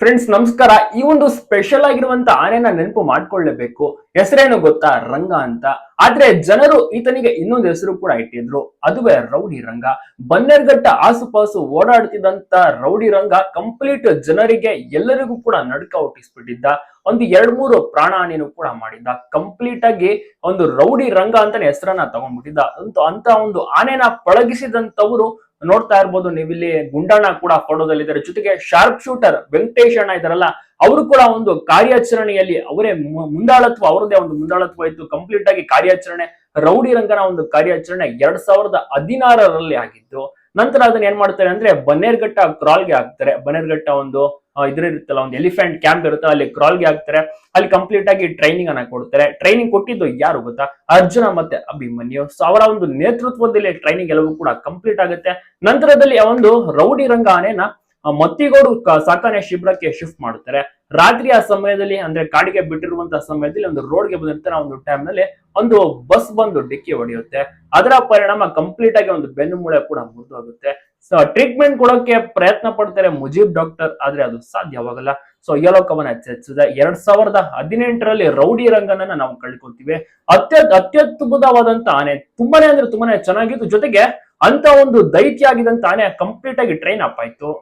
Friends ನಮಸ್ಕಾರ. ಈ ಒಂದು ಸ್ಪೆಷಲ್ ಆಗಿರುವಂತ ಆನೆನ ನೆನಪು ಮಾಡ್ಕೊಳ್ಳೇಬೇಕು. ಹೆಸರೇನು ಗೊತ್ತಾ? ರಂಗ ಅಂತ. ಆದ್ರೆ ಜನರು ಈತನಿಗೆ ಇನ್ನೊಂದು ಹೆಸರು ಕೂಡ ಇಟ್ಟಿದ್ರು. ಅದುವೇ ರೌಡಿ ರಂಗ. ಬನ್ನೇರ್ಘಟ್ಟ ಆಸುಪಾಸು ಓಡಾಡ್ತಿದ್ದಂತ ರೌಡಿ ರಂಗ ಕಂಪ್ಲೀಟ್ ಜನರಿಗೆ ಎಲ್ಲರಿಗೂ ಕೂಡ ನಡ್ಕ ಹುಟ್ಟಿಸ್ಬಿಟ್ಟಿದ್ದ. ಒಂದು ಎರಡ್ ಮೂರು ಪ್ರಾಣಹಾನಿನೂ ಕೂಡ ಮಾಡಿದ್ದ. ಕಂಪ್ಲೀಟ್ ಆಗಿ ಒಂದು ರೌಡಿ ರಂಗ ಅಂತಾನೆ ಹೆಸರನ್ನ ತಗೊಂಡ್ಬಿಟ್ಟಿದ್ದ. ಅಂತ ಅಂತ ಒಂದು ಆನೆನ ಪಳಗಿಸಿದಂತವರು ನೋಡ್ತಾ ಇರ್ಬೋದು ನೀವಿಲ್ಲಿ ಗುಂಡಣ್ಣ ಕೂಡ ಫೋಟೋದಲ್ಲಿದ್ದಾರೆ. ಜೊತೆಗೆ ಶಾರ್ಪ್ ಶೂಟರ್ ವೆಂಕಟೇಶ್ ಅಣ್ಣ ಇದಾರಲ್ಲ ಅವರು ಕೂಡ ಒಂದು ಕಾರ್ಯಾಚರಣೆಯಲ್ಲಿ ಅವರೇ ಮುಂದಾಳತ್ವ, ಅವರದೇ ಒಂದು ಮುಂದಾಳತ್ವ ಇತ್ತು ಕಂಪ್ಲೀಟ್ ಆಗಿ ಕಾರ್ಯಾಚರಣೆ, ರೌಡಿ ರಂಗನ ಒಂದು ಕಾರ್ಯಾಚರಣೆ ಎರಡ್ ಸಾವಿರದ ಹದಿನಾರರಲ್ಲಿ ಆಗಿದ್ದು ನಂತರ ಅದನ್ನ ಏನ್ ಮಾಡ್ತಾರೆ ಅಂದ್ರೆ ಬನ್ನೇರ್ಘಟ್ಟ ಕ್ರಾಲ್ಗೆ ಹಾಕ್ತಾರೆ. ಬನ್ನೇರ್ಘಟ್ಟ ಒಂದು ಆ, ಇದ್ರ ಇರುತ್ತಲ್ಲ ಒಂದು ಎಲಿಫೆಂಟ್ ಕ್ಯಾಂಪ್ ಇರುತ್ತೆ ಅಲ್ಲಿ ಕ್ರಾಲ್ಗೆ ಹಾಕ್ತಾರೆ. ಅಲ್ಲಿ ಕಂಪ್ಲೀಟ್ ಆಗಿ ಟ್ರೈನಿಂಗ್ ಅನ್ನ ಕೊಡ್ತಾರೆ. ಟ್ರೈನಿಂಗ್ ಕೊಟ್ಟಿದ್ದು ಯಾರು ಗೊತ್ತಾ? ಅರ್ಜುನ ಮತ್ತೆ ಅಭಿಮನ್ಯು. ಸೊ ಅವರ ಒಂದು ನೇತೃತ್ವದಲ್ಲಿ ಟ್ರೈನಿಂಗ್ ಎಲ್ಲವೂ ಕೂಡ ಕಂಪ್ಲೀಟ್ ಆಗುತ್ತೆ. ನಂತರದಲ್ಲಿ ಒಂದು ರೌಡಿ ರಂಗ ಆನೆನ ಮತ್ತಿಗೋಡು ಸಾಕಾನೆ ಶಿಬಿರಕ್ಕೆ ಶಿಫ್ಟ್ ಮಾಡ್ತಾರೆ ರಾತ್ರಿ ಆ ಸಮಯದಲ್ಲಿ ಅಂದ್ರೆ ಕಾಡಿಗೆ ಬಿಟ್ಟಿರುವಂತಹ ಸಮಯದಲ್ಲಿ ಒಂದು ರೋಡ್ಗೆ ಬಂದಿರ್ತಾರೆ ಒಂದು ಟೈಮ್ನಲ್ಲಿ ಒಂದು ಬಸ್ ಬಂದು ಡಿಕ್ಕಿ ಹೊಡೆಯುತ್ತೆ. ಅದರ ಪರಿಣಾಮ ಕಂಪ್ಲೀಟ್ ಆಗಿ ಒಂದು ಬೆನ್ನು ಮೂಳೆ ಕೂಡ ಮುರಿದು ಹೋಗುತ್ತೆ. ಸೊ ಟ್ರೀಟ್ಮೆಂಟ್ ಕೊಡೋಕೆ ಪ್ರಯತ್ನ ಪಡ್ತಾರೆ ಮುಜೀಬ್ ಡಾಕ್ಟರ್ ಆದ್ರೆ ಅದು ಸಾಧ್ಯವಾಗಲ್ಲ. ಸೊ ಯಲೋಕವನ ಎಚ್ಚರಿಸಿದೆ. ಎರಡ್ ಸಾವಿರದ ಹದಿನೆಂಟರಲ್ಲಿ ರೌಡಿ ರಂಗನನ್ನ ನಾವು ಕಳ್ಕೊತೀವಿ. ಅತ್ಯಂತ ಅತ್ಯದ್ಭುತವಾದಂತ ಆನೆ, ತುಂಬಾನೇ ಅಂದ್ರೆ ತುಂಬಾನೇ ಚೆನ್ನಾಗಿತ್ತು. ಜೊತೆಗೆ ಅಂತ ಒಂದು ದೈತ್ಯ ಆಗಿದಂತ ಆನೆ ಕಂಪ್ಲೀಟ್ ಆಗಿ ಟ್ರೈನ್ ಅಪ್ ಆಯ್ತು.